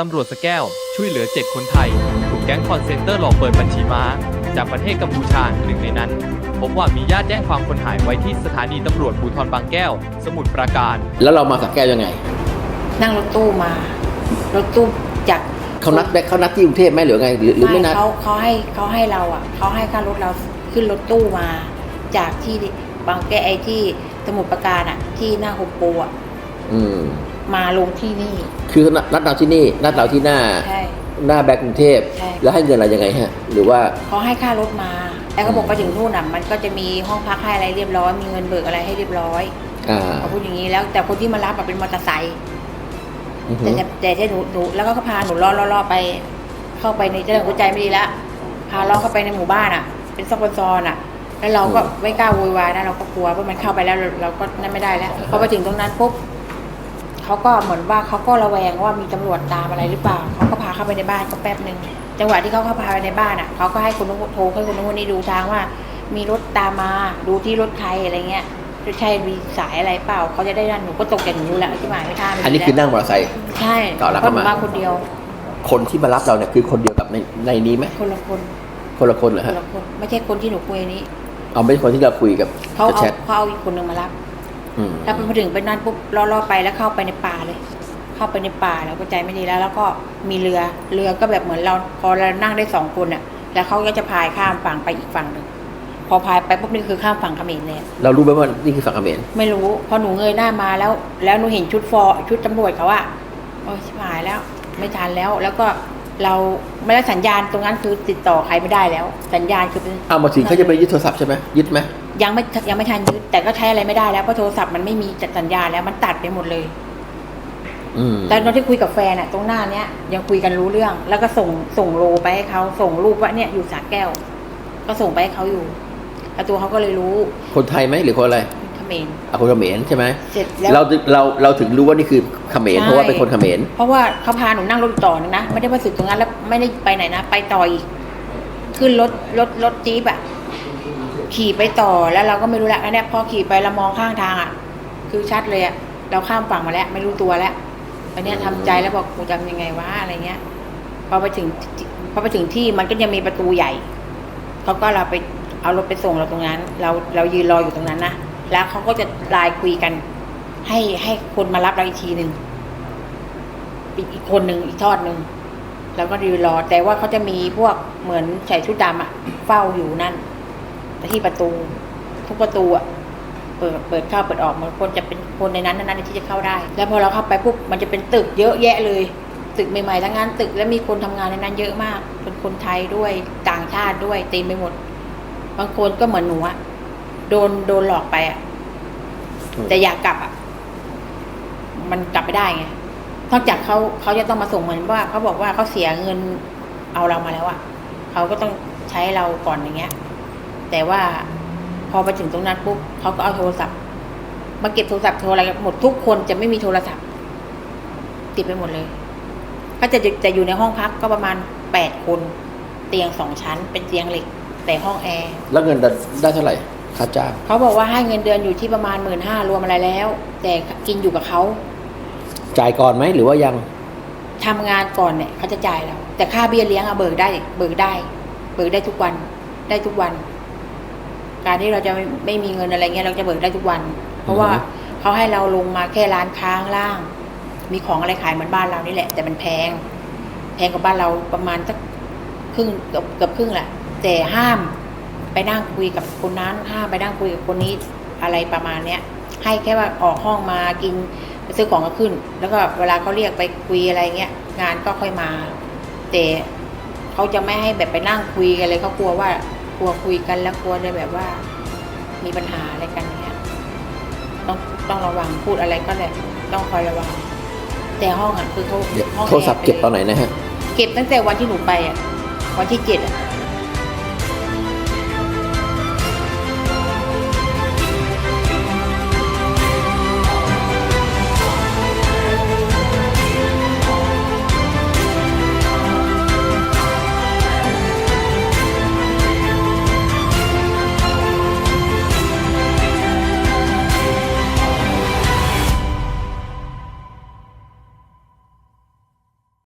ตำรวจสแก้ว ช่วยเหลือ 7 คนไทย ถูกแก๊งคอนเซนเตอร์หลอกเปิดบัญชีม้า จากประเทศกัมพูชาหนึ่งในนั้น พบว่ามีญาติแจ้งความคนหายไว้ที่สถานีตำรวจภูธรบางแก้ว สมุทรปราการ แล้วเรามาสักแก้วยังไง นั่งรถตู้มา รถตู้จากเขานัดเขานัดที่กรุงเทพไหมหรือไงหรือหรือไม่นัดเขาเขาให้เขาให้เราอะเขาให้ค่ารถเราขึ้นรถตู้มา จากที่บางแก้ไอที่สมุทรปราการอะ ที่หน้าโฮมโปรอะอืม มาลงที่นี่ คือนัดเราที่นี่ นัดเราที่หน้า ใช่ หน้าแบงก์กรุงเทพ ใช่ แล้วให้เงินอะไรยังไงฮะ หรือว่า เขาให้ค่ารถมา แล้วเขาบอกไปถึงนู่นอะมันก็จะมีห้องพักให้อะไรเรียบร้อย มีเงินเบิกอะไรให้เรียบร้อยอ่าเขาพูดอย่างนี้แล้ว แต่คนที่มารับอะเป็นมอเตอร์ไซค์อือหืแต่อแต่แต่ที่หนูหนูแล้วก็พาหนูล่อล่อล่อไป เข้าไปในเจ้าหัวใจไม่ดีละพาล่อเข้าไปในหมู่บ้านอะ เป็นซอกเป็นซอนอะ แล้วเราก็ไม่กล้าโวยวายนะเราก็กลัวว่ามันเข้าไปแล้วเราเราก็นั่นไม่ได้แล้วพอไปถึงตรงนั้นปุ๊บ เขาก็เหมือนว่าเขาก็ระแวงว่ามีตำรวจตามอะไรหรือเปล่าเขาก็พาเข้าไปในบ้านก็แป๊บหนึ่งจังหวะที่เขาเข้าพาไปในบ้านอะเขาก็ให้คนนู้นโทรให้คนนู้นคนนี้ดูทางว่า มีรถตามมาดูที่รถใครอะไรเงี้ยจะใช่มีสายอะไรเปล่าเขาจะได้นั่นหนูก็ตกใจหนูแหละที่หมายไม่ท่าไม่ดีอันนี้คือนั่งมอเตอร์ไซค์ใช่ต่อแล้วเพราะหนูเข้ามามาคนเดียว คนที่มารับเราเนี่ยคือคนเดียวกับในในนี้ไหมคนละคนคนละคนเหรอคฮะนละคนไม่ใช่คนที่หนูคุยนี้เอาไม่ใช่คนที่เราคุยกับเขากับเอาแชทเขาเอาอีกคนหนึ่งมารับอืมแล้วพอถึงไปนั่นปุ๊บล่อๆไปแล้วเข้าไปในป่า เลย เข้าไปในป่าแล้วก็ใจไม่ดีแล้ว แล้วก็มีเรือเรือก็แบบเหมือนเรา พอเรานั่งได้สองคนอะ แล้วเขาก็จะพายข้ามฝั่งไปอีกฝั่งหนึ่งพอพายไปปุ๊บนี่คือข้ามฝั่งเขมรเลยอะเรารู้ไหมว่านี่คือฝั่งเขมรไม่รู้พอหนูเงยหน้ามาแล้ว แล้วหนูเห็นชุดฟอร์ชุดตำรวจเขาอะโอ้ยชิบหายแล้ว ไม่ทันแล้วแล้วก็เราไม่ได้สัญญาณตรงนั้นคือติดต่อใครไม่ได้แล้ว สัญญาณคือเป็นเอามาถึงเขาจะไปยึดโทรศัพท์ใช่ไหมยึดไหมยังไม่ยังไม่ทันยึดแต่ก็ใช้อะไรไม่ได้แล้วเพราะโทรศัพท์มันไม่มีสัญญาณแล้วมันตัดไปหมดเลยอืม แต่ตอนที่คุยกับแฟนอะตรงหน้าเนี้ยยังคุยกันรู้เรื่อง แล้วก็ส่งส่งโลไปให้เขาส่งรูปว่าเนี่ยอยู่สระแก้ว ก็ส่งไปให้เขาอยู่แล้วตัวเขาก็เลยรู้คนไทยไหมหรือคนอะไรเขมรอะคนเขมรใช่ไหมเสร็จแล้วเราถึงเราเราถึงรู้ว่านี่คือเขมรใช่เพราะว่าเป็นคนเขมรเพราะว่าเขาพาหนูนั่งรถต่อนึงนะไม่ได้มาสุดตรงนั้นแล้วไม่ได้ไปไหนนะไปต่ออีกขึ้นรถรถรถจี๊ปอะขี่ไปต่อแล้วเราก็ไม่รู้ละอันเนี้ยพอขี่ไปเรามองข้างทางอะคือชัดเลยอะเราข้ามฝั่งมาแล้ว ไม่รู้ตัวแล้ว ตอนนี้ยทำใจแล้วบอกกูจำยังไงวะอะไรเงี้ย พอไปถึงพอไปถึงที่มันก็ยังมีประตูใหญ่เขาก็เราไปเอารถไปส่งเราตรงนั้น เราเรายืนรออยู่ตรงนั้นนะแล้วเขาก็จะไลน์คุยกัน ให้ให้คนมารับเราอีกทีหนึ่งอีกคนหนึ่งอีกทอดหนึ่งแล้วก็ยืนรอ แต่ว่าเขาจะมีพวกเหมือนใส่ชุดดำอะเฝ้าอยู่นั่นที่ประตู ทุกประตูอะ เปิดเปิดเข้าเปิดออกมันคนจะเป็นคนในนั้นนั้นที่จะเข้าได้ แล้วพอเราเข้าไปปุ๊บมันจะเป็นตึกเยอะแยะเลย ตึกใหม่ๆทั้งนั้นตึกแล้วมีคนทำงานในนั้นเยอะมาก เป็นคนไทยด้วยต่างชาติด้วยเต็มไปหมด บางคนก็เหมือนหนูอะโดนโดนหลอกไปอะอืมแต่อยากกลับอะมันกลับไม่ได้ไงนอกจากเขาเขาจะต้องมาส่งเหมือนว่าเขาบอกว่าเขาเสียเงินเอาเรามาแล้วอะเขาก็ต้องใช้เราก่อนอย่างเงี้ย แต่ว่า พอไปถึงตรงนั้นปุ๊บเขาก็เอาโทรศัพท์ มาเก็บโทรศัพท์โทรอะไรกันหมดทุกคนจะไม่มีโทรศัพท์ ติดไปหมดเลย ก็จะจะอยู่ในห้องพักก็ประมาณแปดคน เตียงสองชั้น เป็นเตียงเหล็ก แต่ห้องแอร์แล้วเงินได้ได้เท่าไหร่ค่าจ้างเขาบอกว่าให้เงินเดือนอยู่ที่ประมาณหมื่นห้ารวมอะไรแล้ว แต่กินอยู่กับเขาจ่ายก่อนไหมหรือว่ายังทำงานก่อนเนี่ยเขาจะจ่ายเราแต่ค่าเบี้ยเลี้ยงอะเบิกได้ เบิกได้ เบิกได้ทุกวันได้ทุกวัน การที่เราจะไม่ไม่มีเงินอะไรเงี้ยเราจะเบิกได้ทุกวัน เพราะว่าอือฮึเขาให้เราลงมาแค่ร้านค้างล่าง มีของอะไรขายเหมือนบ้านเรานี่แหละ แต่มันแพง แพงกว่าบ้านเราประมาณสักครึ่งเกือบเกือบครึ่งแหละแต่ห้ามไปนั่งคุยกับคนนั้นห้ามไปนั่งคุยกับคนนี้อะไรประมาณเนี้ยให้แค่ว่าออกห้องมากินไปซื้อของก็ขึ้น แล้วก็เวลาเขาเรียกไปคุยอะไรเงี้ยงานก็ค่อยมา แต่เขาจะไม่ให้แบบไปนั่งคุยกันเลยเขากลัวว่าก ลัวคุยกันแล้วกลัวจะแบบว่า มีปัญหาอะไรกันเงี้ยต้องต้องระวังพูดอะไรก็เลยต้องคอยระวัง แต่ห้องอะคือเขาเดี๋ยวห้องโทรศัพท์แอเก็บตอนไหนนะฮะ เก็บตั้งแต่วันที่หนูไปอะวันที่เจ็ดอะ